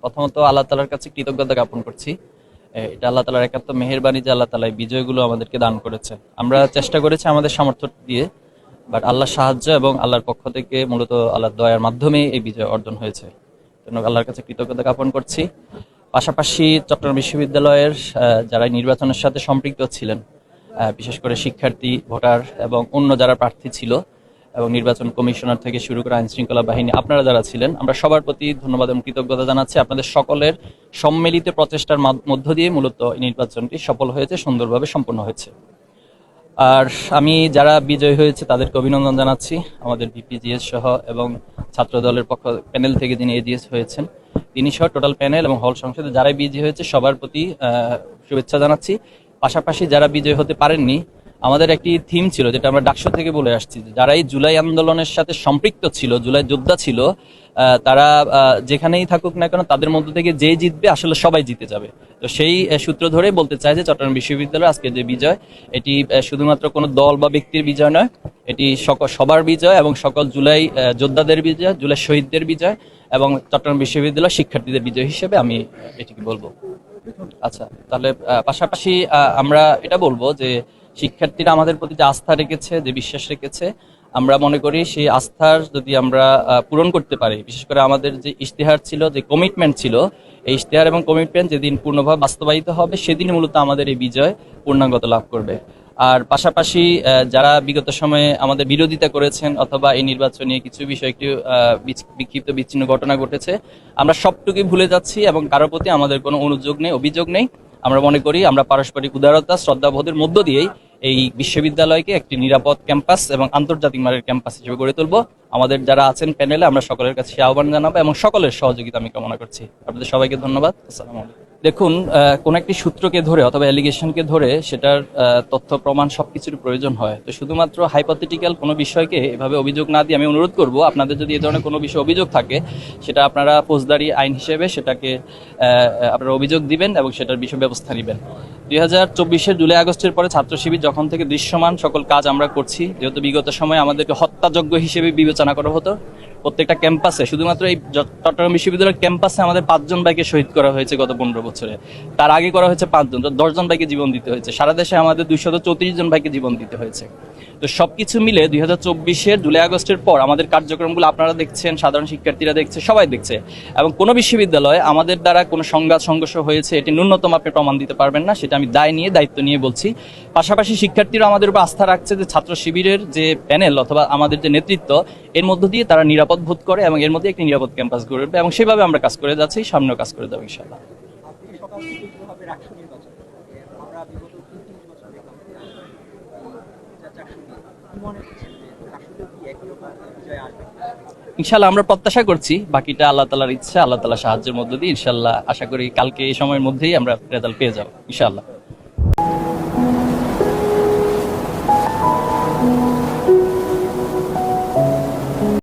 প্রথমত আল্লাহ তালার কাছে কৃতজ্ঞতা জ্ঞাপন করছি। এটা আল্লাহ তালার একাত্ম মেহেরবানি যে আল্লাহ তালা বিজয়গুলো আমাদেরকে দান করেছে আমরা চেষ্টা করেছি আমাদের সামর্থ্য দিয়ে বাট আল্লাহর সাহায্য এবং আল্লাহর পক্ষ থেকে মূলত আল্লাহর দয়ার মাধ্যমে এই বিজয় অর্জন হয়েছে। জন্য আল্লাহর কাছে কৃতজ্ঞতা জ্ঞাপন করছি। পাশাপাশি চট্টগ্রাম বিশ্ববিদ্যালয়ের যারা নির্বাচনের সাথে সম্পৃক্ত ছিলেন বিশেষ করে শিক্ষার্থী, ভোটার এবং অন্য যারা প্রার্থী ছিল এবং নির্বাচন কমিশনার থেকে শুরু করে আইন শৃঙ্খলা বাহিনী, আপনারা যারা ছিলেন, আমরা সবার প্রতি ধন্যবাদ এবং কৃতজ্ঞতা জানাচ্ছি। আপনাদের সকলের সম্মিলিত প্রচেষ্টার মধ্য দিয়ে মূলত নির্বাচনটি সফল হয়েছে, সুন্দরভাবে সম্পন্ন হয়েছে। আর আমি যারা বিজয় হয়েছে, তাদেরকে অভিনন্দন জানাচ্ছি। আমাদের বিপিজিএস সহ এবং ছাত্র দলের পক্ষ প্যানেল থেকে যিনি এজিএস হয়েছেন, তিনি সহ টোটাল প্যানেল এবং হল সংসদে যারাই বিজয় হয়েছে, সবার প্রতি শুভেচ্ছা জানাচ্ছি। পাশাপাশি যারা বিজয় হতে পারেননি আমাদের একটি থিম ছিল, যেটা আমরা ডাকসু থেকে বলে আসছি যারা এই জুলাই আন্দোলনের সাথে সম্পৃক্ত ছিল, জুলাই যোদ্ধা ছিল তারা যেখানেই থাকুক না কেন, তাদের মধ্য থেকে যে জিতবে, আসলে সবাই জিতে যাবে। তো সেই সূত্র ধরে বলতে চাই যে চট্টগ্রাম বিশ্ববিদ্যালয় আজকে যে বিজয়, এটি শুধুমাত্র কোনো দল বা ব্যক্তির বিজয় নয়, এটি সকল, সবার বিজয় এবং সকল জুলাই যোদ্ধাদের বিজয়, জুলাই শহীদদের বিজয় এবং চট্টগ্রাম বিশ্ববিদ্যালয় শিক্ষার্থীদের বিজয় হিসেবে আমি এটিকে বলব। আচ্ছা তাহলে পাশাপাশি আমরা এটা বলব যে শিক্ষার্থীরা আমাদের প্রতি যে আস্থা রেখেছে, যে বিশ্বাস রেখেছে, আমরা মনে করি সেই আস্থার যদি আমরা পূরণ করতে পারি, বিশেষ করে আমাদের যে ইশতেহার ছিল, যে কমিটমেন্ট ছিল, এই ইশতেহার এবং কমিটমেন্ট যেদিন পূর্ণভাবে বাস্তবায়িত হবে সেদিন মূলত আমাদের এই বিজয় পূর্ণাঙ্গত লাভ করবে। আর পাশাপাশি যারা বিগত সময়ে আমাদের বিরোধিতা করেছেন অথবা এই নির্বাচন নিয়ে কিছু বিষয় একটু বিক্ষিপ্ত বিচ্ছিন্ন ঘটনা ঘটেছে, আমরা সবটুকুই ভুলে যাচ্ছি এবং কারোর প্রতি আমাদের কোনো অনুযোগ নেই, অভিযোগ নেই। আমরা মনে করি আমরা পারস্পরিক উদারতা, শ্রদ্ধাবোধের মধ্য দিয়েই এই বিশ্ববিদ্যালয়কে একটি নিরাপদ ক্যাম্পাস এবং আন্তর্জাতিক মানের ক্যাম্পাস হিসেবে গড়ে তুলব। আমাদের যারা আছেন প্যানেলে আমরা সকলের কাছে আহ্বান জানাব এবং সকলের সহযোগিতা আমি কামনা করছি। আপনাদের সবাইকে ধন্যবাদ। আসসালামু আলাইকুম। দেখুন কোন একটি সূত্রকে ধরে অথবা অ্যালিগেশনকে ধরে সেটার তথ্য, প্রমাণ সব কিছুর প্রয়োজন হয়। তো শুধুমাত্র হাইপোথেটিক্যাল কোনো বিষয়কে এভাবে অভিযোগ না দিয়ে আমি অনুরোধ করব, আপনাদের যদি এ ধরনের কোনো বিষয়ে অভিযোগ থাকে, সেটা আপনারা ফৌজদারি আইন হিসেবে সেটাকে আপনারা অভিযোগ দিবেন এবং সেটার বিষয় ব্যবস্থা নেবেন। দুই জুলাই আগস্টের পরে ছাত্র শিবির যখন থেকে দৃশ্যমান সকল কাজ আমরা করছি, যেহেতু বিগত সময়ে আমাদেরকে হত্যাযোগ্য হিসেবে বিবেচনা করা হতো, প্রত্যেকটা ক্যাম্পাসে, শুধুমাত্র এই চট্টগ্রাম বিশ্ববিদ্যালয়ের ক্যাম্পাসে আমাদের পাঁচজন বাইকে শহীদ করা হয়েছে গত পনেরো বছরে। তার আগে করা হয়েছে পাঁচজন, তো দশজন বাইকে জীবন দিতে হয়েছে। সারা দেশে আমাদের দুইশত চৌত্রিশ জন বাইকে জীবন দিতে হয়েছে। তো সবকিছু মিলে দুই হাজার চব্বিশের জুলাই আগস্টের পর আমাদের কার্যক্রমগুলো আপনারা দেখছেন, সাধারণ শিক্ষার্থীরা দেখছে, সবাই দেখছে। এবং কোনো বিশ্ববিদ্যালয়ে আমাদের দ্বারা কোনো সংঘাত, সংঘর্ষ হয়েছে, এটি ন্যূনতম আপনি প্রমাণ দিতে পারবেন না, সেটা আমি দায় নিয়ে, দায়িত্ব নিয়ে বলছি। পাশাপাশি শিক্ষার্থীরা আমাদের উপর আস্থা রাখছে যে ছাত্র শিবিরের যে প্যানেল অথবা আমাদের যে নেতৃত্ব, এর মধ্য দিয়ে তারা নিরাপদ বোধ করে এবং এর মধ্যে একটি নিরাপদ ক্যাম্পাস গড়ে উঠবে এবং সেভাবে আমরা কাজ করে যাচ্ছি, সামনেও কাজ করে তিন তিন বছর ইনশাল্লাহ আমরা প্রত্যাশা করছি, বাকিটা আল্লাহ তালার ইচ্ছা, আল্লাহ তালা সাহায্যের মধ্য দিয়ে ইনশাল্লাহ আশা করি কালকে এই সময়ের মধ্যেই আমরা রেজাল্ট পেয়ে যাব ইনশাল্লাহ